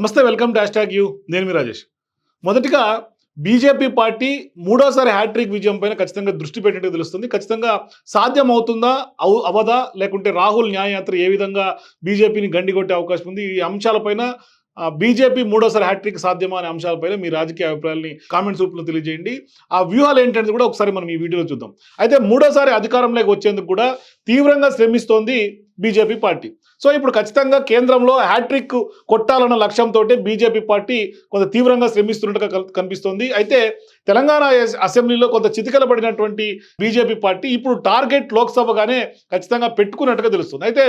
నమస్తే welcome to hash you. నేను మీ రాజేష్. మొదటిగా బీజేపీ పార్టీ మూడోసారి హ్యాట్రిక్ విజయం పైన ఖచ్చితంగా దృష్టి పెట్టినట్టు తెలుస్తుంది. ఖచ్చితంగా సాధ్యం అవుతుందా అవు అవదా లేకుంటే రాహుల్ న్యాయయాత్ర ఏ విధంగా బీజేపీని గండికొట్టే అవకాశం ఉంది? ఈ అంశాలపైన బీజేపీ మూడోసారి హ్యాట్రిక్ సాధ్యమా అనే అంశాలపైన మీ రాజకీయ అభిప్రాయాలని కామెంట్స్ రూపంలో తెలియజేయండి. ఆ వ్యూహాలు ఏంటనేది కూడా ఒకసారి మనం ఈ వీడియోలో చూద్దాం. అయితే మూడోసారి అధికారంలోకి వచ్చేందుకు కూడా తీవ్రంగా శ్రమిస్తోంది బీజేపీ పార్టీ. సో ఇప్పుడు ఖచ్చితంగా కేంద్రంలో హ్యాట్రిక్ కొట్టాలన్న లక్ష్యంతో బీజేపీ పార్టీ కొంత తీవ్రంగా శ్రమిస్తున్నట్టుగా కనిపిస్తోంది. అయితే తెలంగాణ అసెంబ్లీలో కొంత చితికలబడినటువంటి బీజేపీ పార్టీ ఇప్పుడు టార్గెట్ లోక్సభగానే ఖచ్చితంగా పెట్టుకున్నట్టుగా తెలుస్తుంది. అయితే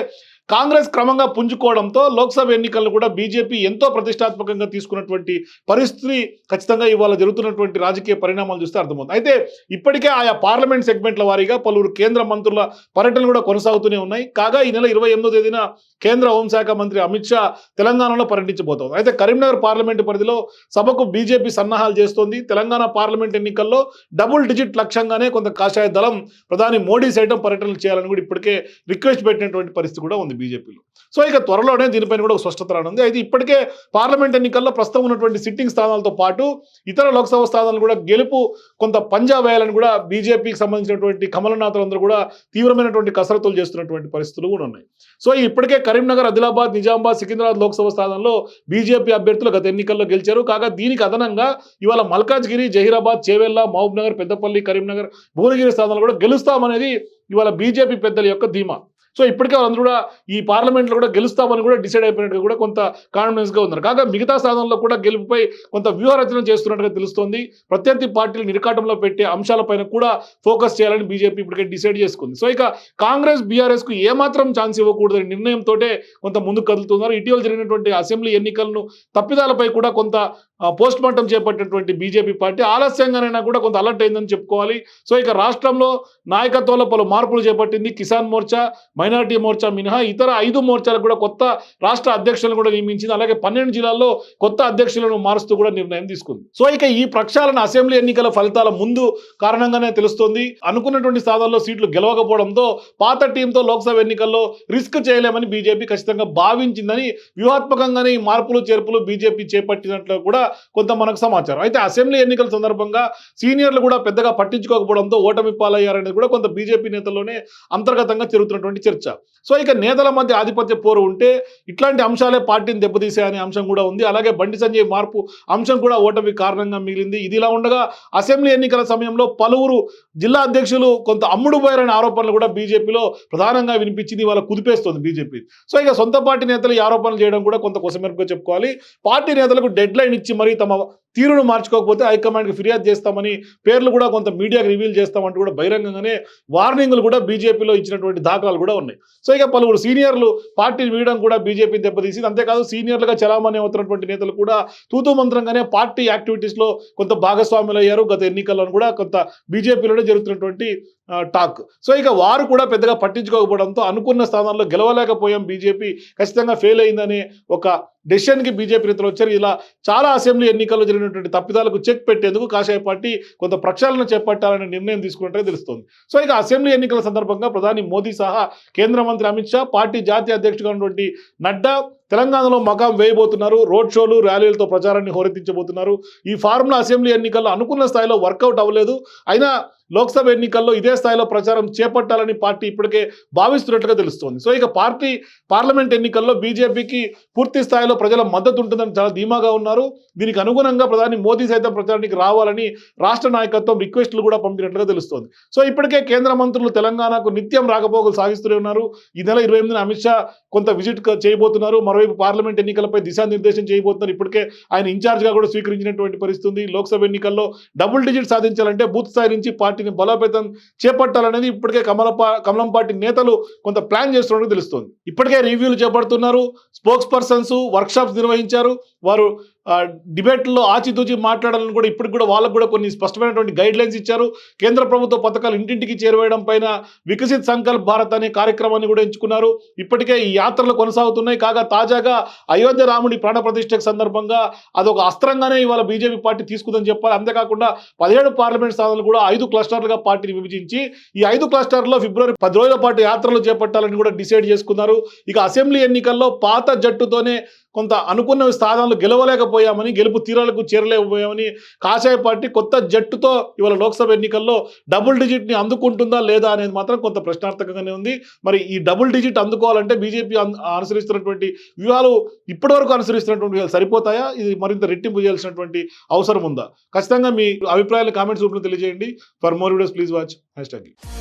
కాంగ్రెస్ క్రమంగా పుంజుకోవడంతో లోక్సభ ఎన్నికలను కూడా బీజేపీ ఎంతో ప్రతిష్టాత్మకంగా తీసుకున్నటువంటి పరిస్థితి ఖచ్చితంగా ఇవాళ జరుగుతున్నటువంటి రాజకీయ పరిణామాలు చూస్తే అర్థమవుతుంది. అయితే ఇప్పటికే ఆయా పార్లమెంట్ సెగ్మెంట్ల వారీగా పలువురు కేంద్ర మంత్రుల పర్యటనలు కూడా కొనసాగుతూనే ఉన్నాయి. కాగా ఈ నెల ఇరవై ఎనిమిదో తేదీన కేంద్ర హోంశాఖ మంత్రి అమిత్ షా తెలంగాణలో పర్యటించబోతోంది. అయితే కరీంనగర్ పార్లమెంటు పరిధిలో సభకు బీజేపీ సన్నాహాలు చేస్తోంది. తెలంగాణ పార్లమెంట్ ఎన్నికల్లో డబుల్ డిజిట్ లక్ష్యంగానే కొంత కాషాయ దళం ప్రధాని మోడీ సైతం పర్యటనలు చేయాలని కూడా ఇప్పటికే రిక్వెస్ట్ పెట్టినటువంటి పరిస్థితి కూడా ఉంది. బీజేపీలో. సో ఇక త్వరలోనే దీనిపైన కూడా ఒక స్పష్టత రానుంది. అయితే ఇప్పటికే పార్లమెంట్ ఎన్నికల్లో ప్రస్తుతం ఉన్నటువంటి సిట్టింగ్ స్థానాలతో పాటు ఇతర లోక్సభ స్థానాలు కూడా గెలుపు కొంత పంజాబ్ వేయాలని కూడా బీజేపీకి సంబంధించినటువంటి కమలనాథులందరూ కూడా తీవ్రమైనటువంటి కసరత్తులు చేస్తున్నటువంటి పరిస్థితులు కూడా ఉన్నాయి. సో ఇప్పటికే కరీంనగర్ ఆదిలాబాద్ నిజామాబాద్ సికింద్రాబాద్ లోక్సభ స్థానంలో బీజేపీ అభ్యర్థులు గత ఎన్నికల్లో గెలిచారు. కాగా దీనికి అదనంగా ఇవాళ మల్కాజ్గిరి జహీరాబాద్ చేవెళ్ళ మహబూబ్ నగర్ పెద్దపల్లి కరీంనగర్ భువనగిరి స్థానాలు కూడా గెలుస్తామనేది ఇవాళ బీజేపీ పెద్దల యొక్క ధీమా. సో ఇప్పటికే వాళ్ళందరూ కూడా ఈ పార్లమెంట్లో కూడా గెలుస్తామని కూడా డిసైడ్ అయిపోయినట్టుగా కూడా కొంత కాన్ఫిడెన్స్గా ఉన్నారు. కాగా మిగతా సాధనలో కూడా గెలుపుపై కొంత వ్యూహరచన చేస్తున్నట్టుగా తెలుస్తోంది. ప్రత్యర్థి పార్టీలు నిరకాటంలో పెట్టే అంశాలపైన కూడా ఫోకస్ చేయాలని బీజేపీ ఇప్పటికే డిసైడ్ చేసుకుంది. సో ఇక కాంగ్రెస్ బీఆర్ఎస్కు ఏమాత్రం ఛాన్స్ ఇవ్వకూడదని నిర్ణయంతో కొంత ముందుకు కదులుతున్నారు. ఇటీవల జరిగినటువంటి అసెంబ్లీ ఎన్నికలను తప్పిదాలపై కూడా కొంత పోస్ట్ మార్టం చేపట్టినటువంటి బీజేపీ పార్టీ ఆలస్యంగానైనా కూడా కొంత అలర్ట్ అయిందని చెప్పుకోవాలి. సో ఇక రాష్ట్రంలో నాయకత్వంలో పలు మార్పులు చేపట్టింది కిసాన్ మోర్చా మైనార్టీ మోర్చా మినహా ఇతర ఐదు మోర్చాలకు కూడా కొత్త రాష్ట్ర అధ్యక్షులను కూడా నియమించింది. అలాగే పన్నెండు జిల్లాల్లో కొత్త అధ్యక్షులను మారుస్తూ కూడా నిర్ణయం తీసుకుంది. సో ఇక ఈ ప్రక్షాళన అసెంబ్లీ ఎన్నికల ఫలితాల ముందు కారణంగానే తెలుస్తోంది. అనుకున్నటువంటి స్థానాల్లో సీట్లు గెలవకపోవడంతో పాత టీంతో లోక్సభ ఎన్నికల్లో రిస్క్ చేయలేమని బీజేపీ ఖచ్చితంగా భావించిందని వ్యూహాత్మకంగానే ఈ మార్పులు చేర్పులు బీజేపీ చేపట్టినట్లు కూడా కొంత మనకు సమాచారం. అయితే అసెంబ్లీ ఎన్నికల సందర్భంగా సీనియర్లు కూడా పెద్దగా పట్టించుకోకపోవడంతో ఓటమి పాలయ్యారనేది కూడా కొంత బీజేపీ నేతల్లోనే అంతర్గతంగా జరుగుతున్నటువంటి చర్చ. సో ఇక నేతల మధ్య ఆధిపత్య పోరు ఉంటే ఇట్లాంటి అంశాలే పార్టీని దెబ్బతీసే అనే అంశం కూడా ఉంది. అలాగే బండి సంజయ్ మార్పు అంశం కూడా ఓటమి కారణంగా మిగిలింది. ఇది ఇలా ఉండగా అసెంబ్లీ ఎన్నికల సమయంలో పలువురు జిల్లా అధ్యక్షులు కొంత అమ్ముడు పోయారనే ఆరోపణలు కూడా బీజేపీలో ప్రధానంగా వినిపించింది. వాళ్ళ కుదిపేస్తుంది బీజేపీ. సో ఇక సొంత పార్టీ నేతలు ఈ ఆరోపణలు చేయడం కూడా కొంత కొసమెరుపుగా చెప్పుకోవాలి. పార్టీ నేతలకు డెడ్ లైన్ ఇచ్చి మరీ తమ తీరును మార్చుకోకపోతే హైకమాండ్కి ఫిర్యాదు చేస్తామని పేర్లు కూడా కొంత మీడియాకి రివీల్ చేస్తామంటూ కూడా బహిరంగంగానే వార్నింగ్లు కూడా బీజేపీలో ఇచ్చినటువంటి దాఖలాలు కూడా ఉన్నాయి. సో ఇక పలువురు సీనియర్లు పార్టీని వీయడం కూడా బీజేపీ దెబ్బతీసింది. అంతేకాదు సీనియర్లుగా చలామణి అవుతున్నటువంటి నేతలు కూడా తూతూ మంత్రంగానే పార్టీ యాక్టివిటీస్లో కొంత భాగస్వాములు అయ్యారు గత ఎన్నికల్లో కూడా కొంత బీజేపీలోనే జరుగుతున్నటువంటి టాక్. సో ఇక వారు కూడా పెద్దగా పట్టించుకోకపోవడంతో అనుకున్న స్థానాల్లో గెలవలేకపోయాం బీజేపీ. ఖచ్చితంగా ఫెయిల్ అయిందనే ఒక డెసిషన్కి బీజేపీ నేతలు వచ్చారు. ఇలా చాలా అసెంబ్లీ ఎన్నికల్లో జరిగినటువంటి తప్పిదాలకు చెక్ పెట్టేందుకు కాషాయ పార్టీ కొంత ప్రక్షాళన చేపట్టాలనే నిర్ణయం తీసుకున్నట్టుగా తెలుస్తోంది. సో ఇక అసెంబ్లీ ఎన్నికల సందర్భంగా ప్రధాని మోదీ సహా కేంద్ర మంత్రి అమిత్ షా పార్టీ జాతీయ అధ్యక్షుడుగా ఉన్నటువంటి నడ్డా తెలంగాణలో మకాం వేయబోతున్నారు. రోడ్ షోలు ర్యాలీలతో ప్రచారాన్ని హోరెత్తించబోతున్నారు. ఈ ఫార్ములా అసెంబ్లీ ఎన్నికల్లో అనుకున్న స్థాయిలో వర్కౌట్ అవ్వలేదు. అయినా లోక్సభ ఎన్నికల్లో ఇదే స్థాయిలో ప్రచారం చేపట్టాలని పార్టీ ఇప్పటికే భావిస్తున్నట్లుగా తెలుస్తోంది. సో ఇక పార్టీ పార్లమెంట్ ఎన్నికల్లో బీజేపీకి పూర్తి స్థాయిలో ప్రజల మద్దతు ఉంటుందని చాలా ధీమాగా ఉన్నారు. దీనికి అనుగుణంగా ప్రధాని మోదీ సైతం ప్రచారానికి రావాలని రాష్ట్ర నాయకత్వం రిక్వెస్ట్లు కూడా పంపినట్లుగా తెలుస్తోంది. సో ఇప్పటికే కేంద్ర మంత్రులు తెలంగాణకు నిత్యం రాకపోకలు సాగిస్తూనే ఉన్నారు. ఈ నెల ఇరవై ఎనిమిదిన అమిత్ షా కొంత విజిట్ చేయబోతున్నారు. మరోవైపు పార్లమెంట్ ఎన్నికలపై దిశానిర్దేశం చేయబోతున్నారు. ఇప్పటికే ఆయన ఇన్ఛార్జ్గా కూడా స్వీకరించినటువంటి పరిస్థితి ఉంది. లోక్సభ ఎన్నికల్లో డబుల్ డిజిట్ సాధించాలంటే బూత్ స్థాయి నుంచి పార్టీ పార్టీని బలోపేతం చేపట్టాలనేది ఇప్పటికే కమల కమలం పార్టీ నేతలు కొంత ప్లాన్ చేస్తున్నట్టు తెలుస్తుంది. ఇప్పటికే రివ్యూలు చేపడుతున్నారు. స్పోక్స్ పర్సన్స్ వర్క్షాప్స్ నిర్వహించారు. వారు డిబేట్లో ఆచితూచి మాట్లాడాలని కూడా ఇప్పటికి కూడా వాళ్ళకు కూడా కొన్ని స్పష్టమైనటువంటి గైడ్ లైన్స్ ఇచ్చారు. కేంద్ర ప్రభుత్వ పథకాలు ఇంటింటికి చేరువేయడం పైన వికసిత్ సంకల్ప్ భారత్ అనే కార్యక్రమాన్ని కూడా ఎంచుకున్నారు. ఇప్పటికే ఈ యాత్రలు కొనసాగుతున్నాయి. కాగా తాజాగా అయోధ్య రాముడి ప్రాణప్రతిష్ఠకు సందర్భంగా అదొక అస్త్రంగానే ఇవాళ బీజేపీ పార్టీ తీసుకుందని చెప్పాలి. అంతేకాకుండా పదిహేడు పార్లమెంట్ స్థానాలు కూడా ఐదు క్లస్టర్లుగా పార్టీని విభజించి ఈ ఐదు క్లస్టర్లో ఫిబ్రవరి పది రోజుల పాటు యాత్రలు చేపట్టాలని కూడా డిసైడ్ చేసుకున్నారు. ఇక అసెంబ్లీ ఎన్నికల్లో పాత జట్టుతోనే కొంత అనుకున్న స్థానాలు గెలవలేక గెలవలేకపోయామని గెలుపు తీరాలకు చేరలేకపోయామని కాషాయ పార్టీ కొత్త జట్టుతో ఇవాళ లోక్సభ ఎన్నికల్లో డబుల్ డిజిట్ని అందుకుంటుందా లేదా అనేది మాత్రం కొంత ప్రశ్నార్థకంగానే ఉంది. మరి ఈ డబుల్ డిజిట్ అందుకోవాలంటే బీజేపీ అనుసరిస్తున్నటువంటి వ్యూహాలు ఇప్పటివరకు అనుసరిస్తున్నటువంటి వ్యూహాలు సరిపోతాయా? ఇది మరింత రెట్టింపు చేయాల్సినటువంటి అవసరం ఉందా? ఖచ్చితంగా మీ అభిప్రాయాలు కామెంట్స్ రూపంలో తెలియజేయండి. For more videos please watch. Hashtag.